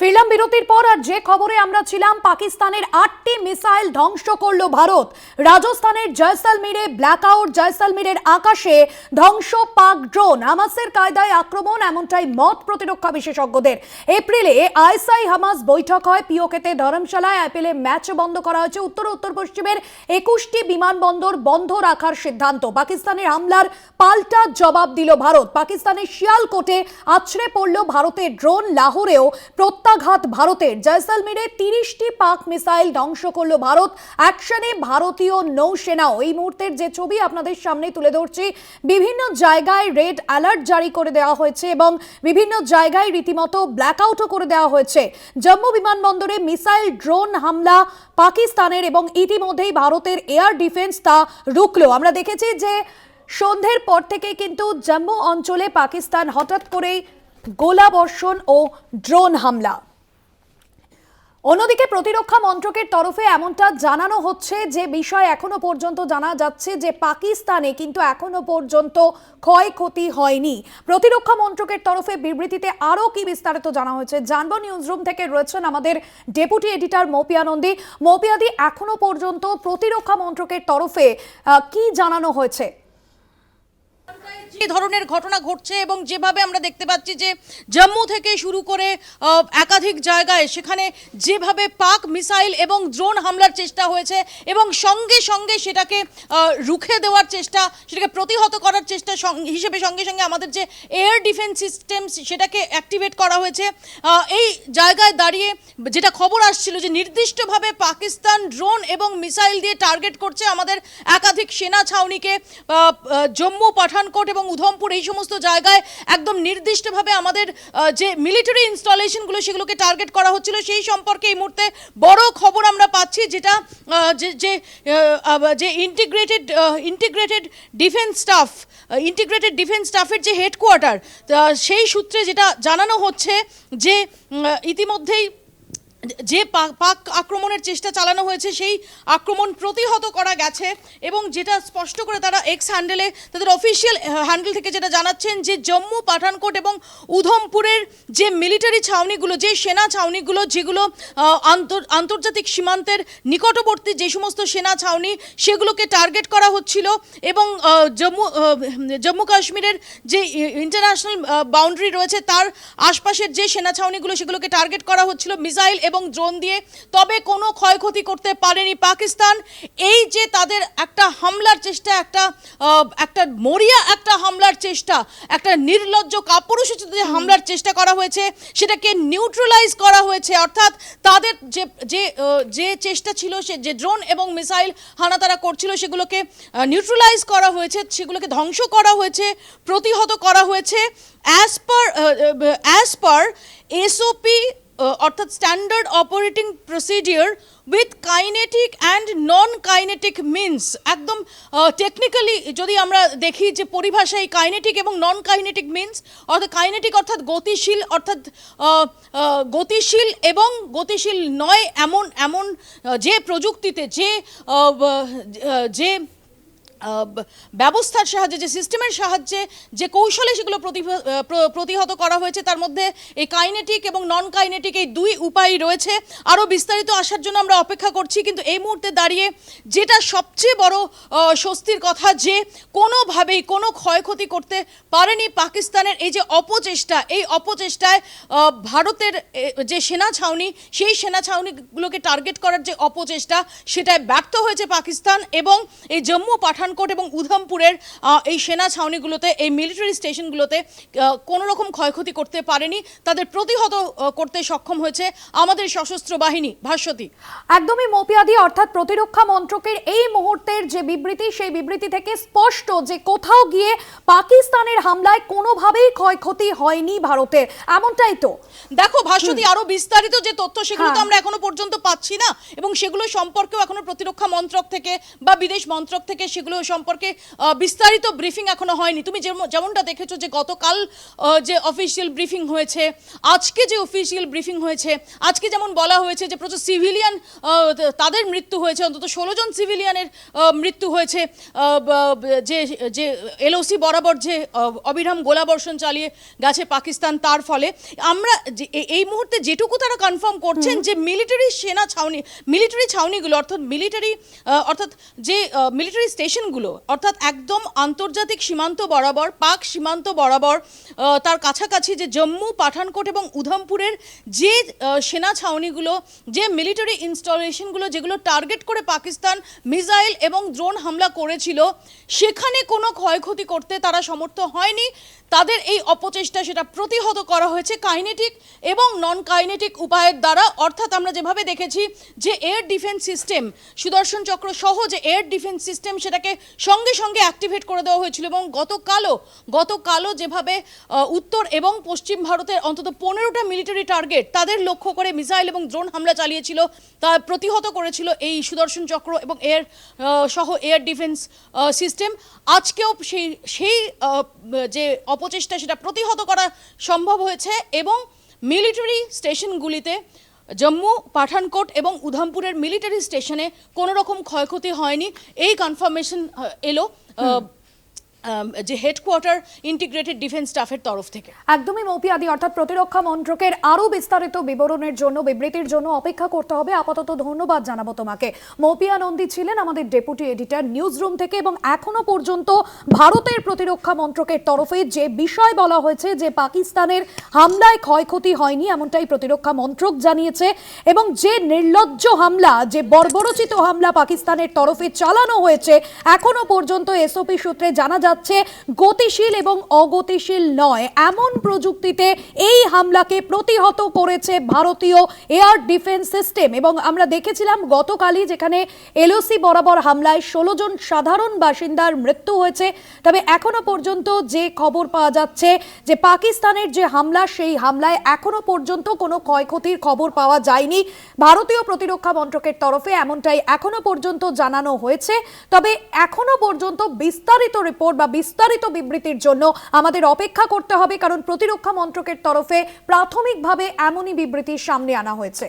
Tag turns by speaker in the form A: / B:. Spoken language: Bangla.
A: ফিরলাম বিরতির পর আর যে খবরে আমরা ছিলাম, পাকিস্তানের আটটি মিসাইল ধ্বংস করল ভারত। রাজস্থানের জয়সালমীরে ব্ল্যাকআউট, জয়সালমিরের আকাশে ধ্বংস পাক ড্রোন। হামাসের কায়দায় আক্রমণ, এমনটাই মত প্রতিরক্ষা বিশেষজ্ঞদের। এপ্রিলে আইএসআই হামাস বৈঠক হয় পিওকেতে ধর্মশালায়। আইপিএলে ম্যাচ বন্ধ করা হয়েছে। উত্তর উত্তর পশ্চিমের একুশটি বিমানবন্দর বন্ধ রাখার সিদ্ধান্ত। পাকিস্তানের হামলার পাল্টা জবাব দিল ভারত। পাকিস্তানের শিয়ালকোটে আছড়ে পড়ল ভারতের ড্রোন। লাহোরেও প্রত্যাঘাত ভারতের জয়সালমীরে তিরিশটি পাক মিসাইল ধ্বংস করল ভারত। অ্যাকশনে ভারতীয় নৌসেনাও এই মুহূর্তের যে ছবি আপনাদের সামনে তুলে ধরছি, বিভিন্ন জায়গায় রেড অ্যালার্ট জারি করে দেওয়া হয়েছে এবং বিভিন্ন জায়গায় রীতিমতো ব্ল্যাকআউটও করে দেওয়া হয়েছে। জম্মু বিমানবন্দরে মিসাইল ড্রোন হামলা পাকিস্তানের এবং ইতিমধ্যেই ভারতের এয়ার ডিফেন্স তা রুখলো। আমরা দেখেছি যে সন্ধ্যের পর থেকে কিন্তু জম্মু অঞ্চলে পাকিস্তান হঠাৎ করেই গোলাবর্ষণ ও ড্রোন হামলা। অন্যদিকে প্রতিরক্ষা মন্ত্রকের তরফে এমনটা জানানো হচ্ছে যে, বিষয় এখনও পর্যন্ত জানা যাচ্ছে যে, পাকিস্তানে কিন্তু এখনও পর্যন্ত ক্ষয়ক্ষতি হয়নি। প্রতিরক্ষা মন্ত্রকের তরফে বিবৃতিতে আরও কি বিস্তারিত জানা হয়েছে জানব। নিউজ রুম থেকে রয়েছেন আমাদের ডেপুটি এডিটর মৌপিয়া নন্দী। মৌপিয়াদি এখনও পর্যন্ত প্রতিরক্ষা মন্ত্রকের তরফে কি জানানো হয়েছে?
B: যে ধরনের ঘটনা ঘটছে এবং যেভাবে আমরা দেখতে পাচ্ছি যে জম্মু থেকে শুরু করে একাধিক জায়গায় সেখানে যেভাবে পাক মিসাইল এবং ড্রোন হামলার চেষ্টা হয়েছে এবং সঙ্গে সঙ্গে সেটাকে রুখে দেওয়ার চেষ্টা সেটাকে প্রতিহত করার চেষ্টা হিসেবে সঙ্গে সঙ্গে আমাদের যে এয়ার ডিফেন্স সিস্টেম সেটাকে অ্যাক্টিভেট করা হয়েছে। এই জায়গায় দাঁড়িয়ে যেটা খবর আসছিল যে নির্দিষ্টভাবে পাকিস্তান ড্রোন এবং মিসাইল দিয়ে টার্গেট করছে আমাদের একাধিক সেনা ছাউনিকে জম্মু আহ, জম্মু এবং উধমপুর, এই সমস্ত জায়গায় একদম নির্দিষ্টভাবে আমাদের যে মিলিটারি ইনস্টলেশনগুলো সেগুলোকে টার্গেট করা হচ্ছিল, সেই সম্পর্কে এই মুহূর্তে বড় খবর আমরা পাচ্ছি যেটা যে- যে integrated integrated defence staff integrated defence স্টাফের যে হেডকোয়ার্টার সেই সূত্রে যেটা জানানো হচ্ছে যে ইতিমধ্যেই যে পাক আক্রমণের চেষ্টা চালানো হয়েছে, সেই আক্রমণ প্রতিহত করা গেছে এবং যেটা স্পষ্ট করে তারা এক্স হ্যান্ডেলে তাদের অফিসিয়াল হ্যান্ডেল থেকে যেটা জানাচ্ছেন যে জম্মু পাঠানকোট এবং উধমপুরের যে মিলিটারি ছাউনিগুলো, যে সেনা ছাউনিগুলো, যেগুলো আন্তর্জাতিক সীমান্তের নিকটবর্তী যে সমস্ত সেনা ছাউনি, সেগুলোকে টার্গেট করা হচ্ছিল এবং জম্মু জম্মু কাশ্মীরের যে ইন্টারন্যাশনাল বাউন্ডারি রয়েছে, তার আশপাশের যে সেনা ছাউনিগুলো, সেগুলোকে টার্গেট করা হচ্ছিল মিসাইল এবং ড্রোন দিয়ে। তবে কোনো ক্ষয়ক্ষতি করতে পারেনি পাকিস্তান। এই যে তাদের একটা হামলার চেষ্টা একটা একটা মরিয়া একটা হামলার চেষ্টা একটা নির্লজ্জ কাপুরুষোচিত যে হামলার চেষ্টা করা হয়েছে সেটাকে নিউট্রালাইজ করা হয়েছে। অর্থাৎ তাদের যে যে যে চেষ্টা ছিল সে যে ড্রোন এবং মিসাইল হানা তারা করছিল সেগুলোকে নিউট্রালাইজ করা হয়েছে সেগুলোকে ধ্বংস করা হয়েছে প্রতিহত করা হয়েছে। As per as per SOP অর্থাৎ standard operating procedure with kinetic and non kinetic means একদম টেকনিক্যালি যদি আমরা দেখি যে পরিভাষায় কাইনেটিক এবং নন কাইনেটিক মিনস অর্থাৎ কাইনেটিক অর্থাৎ গতিশীল অর্থাৎ গতিশীল এবং গতিশীল নয় এমন এমন যে প্রযুক্তিতে, যে যে ব্যবস্থার সাহায্যে, যে সিস্টেমের সাহায্যে যে কৌশলে সেগুলো প্রতিহত করা হয়েছে, তার মধ্যে এই কাইনেটিক এবং নন কাইনেটিক এই দুই উপায় রয়েছে। আরও বিস্তারিত আসার জন্য আমরা অপেক্ষা করছি, কিন্তু এই মুহূর্তে দাঁড়িয়ে যেটা সবচেয়ে বড় স্বস্তির কথা যে কোনোভাবেই কোনো ক্ষয়ক্ষতি করতে পারেনি পাকিস্তানের এই যে অপচেষ্টা, এই অপচেষ্টায় ভারতের যে সেনা ছাউনি, সেই সেনা ছাউনিগুলোকে টার্গেট করার যে অপচেষ্টা, সেটায় ব্যর্থ হয়েছে পাকিস্তান এবং এই জম্মু পাঠানকোট এবং উধমপুরের এই সেনা ছাউনিগুলোতে এই মিলিটারি স্টেশনগুলোতে কোনো রকম ক্ষয়ক্ষতি করতে পারেনি। তাদের প্রতিহত করতে সক্ষম হয়েছে আমাদের সশস্ত্র বাহিনী। ভাস্বতী।
A: একদমই মৌপিয়াদি অর্থাৎ প্রতিরক্ষা মন্ত্রকের এই মুহূর্তের যে বিবৃতি সেই বিবৃতি থেকে স্পষ্ট যে কোথাও গিয়ে পাকিস্তানের হামলায় কোনোভাবেই ক্ষয়ক্ষতি হয়নি ভারতের। এমনটাই তো।
B: দেখো ভাস্বতী আরও বিস্তারিত যে তথ্য সেগুলো তো
A: হ্যাঁ।
B: আমরা এখনও পর্যন্ত পাচ্ছি না। এবং সেগুলো সম্পর্কেও এখনও প্রতিরক্ষা মন্ত্রক থেকে বা বিদেশ মন্ত্রক থেকে সেগুলো সম্পর্কে বিস্তারিত ব্রিফিং এখনও হয়নি। তুমি যেমন- যেমনটা দেখেছ যে গতকাল যে অফিসিয়াল ব্রিফিং হয়েছে আজকে যে অফিসিয়াল ব্রিফিং হয়েছে আজকে যেমন বলা হয়েছে যে প্রচুর সিভিলিয়ান তাদের মৃত্যু হয়েছে অন্তত ষোলো জন সিভিলিয়ানের মৃত্যু হয়েছে যে যে এলওসি বরাবর যে অবিরাম গোলাবর্ষণ চালিয়ে গেছে পাকিস্তান তার ফলে আমরা এই মুহূর্তে যেটুকু তারা কনফার্ম করছেন যে মিলিটারি সেনা ছাউনি মিলিটারি ছাউনিগুলো অর্থাৎ মিলিটারি অর্থাৎ যে মিলিটারি স্টেশনগুলো অর্থাৎ একদম আন্তর্জাতিক সীমান্ত বরাবর, পাক সীমান্ত বরাবর তার কাছাকাছি যে জম্মু, পাঠানকোট এবং উধমপুরের যে সেনা ছাউনিগুলো, যে মিলিটারি ইনস্টলেশনগুলো যেগুলো টার্গেট করে পাকিস্তান মিসাইল এবং ড্রোন হামলা করেছিল, সেখানে কোনো ক্ষয়ক্ষতি করতে তারা সমর্থ হয়নি। তাদের এই অপচেষ্টা সেটা প্রতিহত করা হয়েছে কাইনেটিক এবং নন কাইনেটিক উপায়ের দ্বারা। অর্থাৎ আমরা যেভাবে দেখেছি যে এয়ার ডিফেন্স সিস্টেম সুদর্শন চক্র সহ যে এয়ার ডিফেন্স সিস্টেম সেটাকে সঙ্গে সঙ্গে অ্যাক্টিভেট করে দেওয়া হয়েছিল এবং গতকালও গতকালও যেভাবে উত্তর এবং পশ্চিম ভারতের অন্তত পনেরোটা মিলিটারি টার্গেট তাদের লক্ষ্য করে মিসাইল এবং ড্রোন হামলা চালিয়েছিল তা প্রতিহত করেছিল এই সুদর্শন চক্র এবং আহ, সহ এয়ার ডিফেন্স সিস্টেম আজকেও সেই সেই যে অপচেষ্টা সেটা প্রতিহত করা সম্ভব হয়েছে এবং মিলিটারি স্টেশনগুলিতে জম্মু পাঠানকোট এবং উধামপুরের মিলিটারি স্টেশনে কোনো রকম ক্ষয়ক্ষতি হয়নি। এই কনফার্মেশন এলো। যে হেডকোয়ার্টার ইন্টিগ্রেটেড ডিফেন্স স্টাফের তরফ থেকে।
A: একদমই মৌপিয়াদি অর্থাৎ প্রতিরক্ষা মন্ত্রকের আরও বিস্তারিত বিবরণের জন্য, বিবৃতির জন্য অপেক্ষা করতে হবে। আপাতত ধন্যবাদ জানাব তোমাকে। মৌপিয়া নন্দী ছিলেন আমাদের ডেপুটি এডিটর নিউজ রুম থেকে এবং এখনও পর্যন্ত ভারতের প্রতিরক্ষা মন্ত্রকের তরফে যে বিষয় বলা হয়েছে যে পাকিস্তানের হামলায় ক্ষয়ক্ষতি হয়নি, এমনটাই প্রতিরক্ষা মন্ত্রক জানিয়েছে এবং যে নির্লজ্জ হামলা, যে বর্বরচিত হামলা পাকিস্তানের তরফে চালানো হয়েছে, এখনও পর্যন্ত এসওপি সূত্রে জানা যাচ্ছে গতিশীল এবং অগতিশীল নয়। এমন প্রযুক্তিতে এই হামলাকে প্রতিহত করেছে ভারতীয় এয়ার ডিফেন্স সিস্টেম। এবং আমরা দেখেছিলাম গতকালই যেখানে এলওসি বরাবর হামলায় ষোলো জন সাধারণ বাসিন্দার মৃত্যু হয়েছে। তবে এখনও পর্যন্ত যে খবর পাওয়া যাচ্ছে যে পাকিস্তানের যে হামলা, সেই হামলায় এখনও পর্যন্ত কোনো ক্ষয়ক্ষতির খবর পাওয়া যায়নি ভারতীয় প্রতিরক্ষা মন্ত্রকের তরফে। এমনটাই এখনও পর্যন্ত জানানো হয়েছে। তবে এখনও পর্যন্ত বিস্তারিত রিপোর্ট বা বিস্তারিত বিবৃতির জন্য আমাদের অপেক্ষা করতে হবে, কারণ প্রতিরক্ষা মন্ত্রকের তরফে প্রাথমিকভাবে এমনই বিবৃতি সামনে আনা হয়েছে।